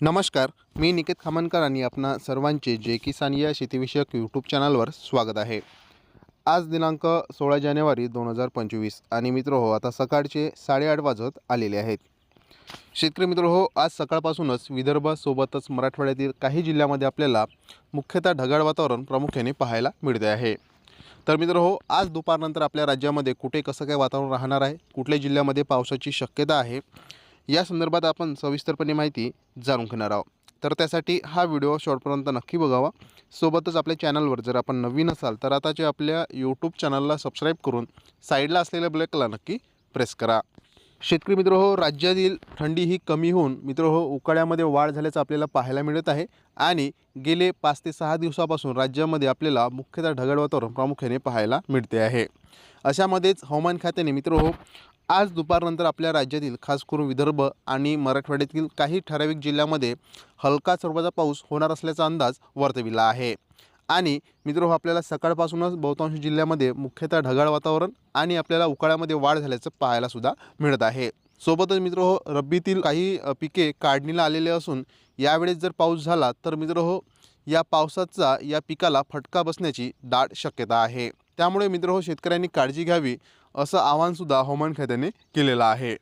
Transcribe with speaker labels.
Speaker 1: नमस्कार मी निकेत खामनकर आणि आपणा सर्वांचे जे किसान या शेतीविषयक यूट्यूब चॅनलवर स्वागत आहे. आज दिनांक सोळा जानेवारी दोन हजार पंचवीस आणि मित्र हो आता सकाळचे साडेआठ वाजत आलेले आहेत. शेतकरी मित्र हो आज सकाळपासूनच विदर्भासोबतच मराठवाड्यातील काही जिल्ह्यामध्ये आपल्याला मुख्यतः ढगाळ वातावरण प्रामुख्याने पाहायला मिळते आहे. तर मित्र हो आज दुपारनंतर आपल्या राज्यामध्ये कुठे कसं काय वातावरण राहणार आहे कुठल्या जिल्ह्यामध्ये पावसाची शक्यता आहे या संदर्भात आपण सविस्तरपणे माहिती जाणून घेणार आहोत. तर त्यासाठी हा व्हिडिओ शॉर्टपर्यंत नक्की बघावा. सोबतच आपल्या चॅनलवर जर आपण नवीन असाल तर आताचे आपल्या यूट्यूब चॅनलला सबस्क्राईब करून साईडला असलेल्या ब्लॅकला नक्की प्रेस करा. शेतकरी मित्र हो राज्यातील थंडी ही कमी होऊन मित्र हो उकाड्यामध्ये वाढ झाल्याचं आपल्याला पाहायला मिळत आहे. आणि गेले पाच ते सहा दिवसापासून राज्यामध्ये आपल्याला मुख्यतः ढगाळ वातावरण प्रामुख्याने पाहायला मिळते आहे. अशामध्येच हवामान खात्याने मित्र हो आज दुपारनंतर आपल्या राज्यातील खास करून विदर्भ आणि मराठवाड्यातील काही ठराविक जिल्ह्यामध्ये हलका स्वरूपाचा पाऊस होणार असल्याचा अंदाज वर्तविला आहे. आणि मित्र हो आपल्याला सकाळपासूनच बहुतांश जिल्ह्यामध्ये मुख्यतः ढगाळ वातावरण आणि आपल्याला उकाळ्यामध्ये वाढ झाल्याचं पाहायला सुद्धा मिळत आहे. सोबतच मित्र हो रब्बीतील काही पिके काढणीला आलेले असून यावेळेस जर पाऊस झाला तर मित्र हो या पावसाचा या पिकाला फटका बसण्याची दाट शक्यता आहे. त्यामुळे मित्र हो शेतकऱ्यांनी काळजी घ्यावी असं आवाहनसुद्धा हवामान खात्याने केलेलं आहे.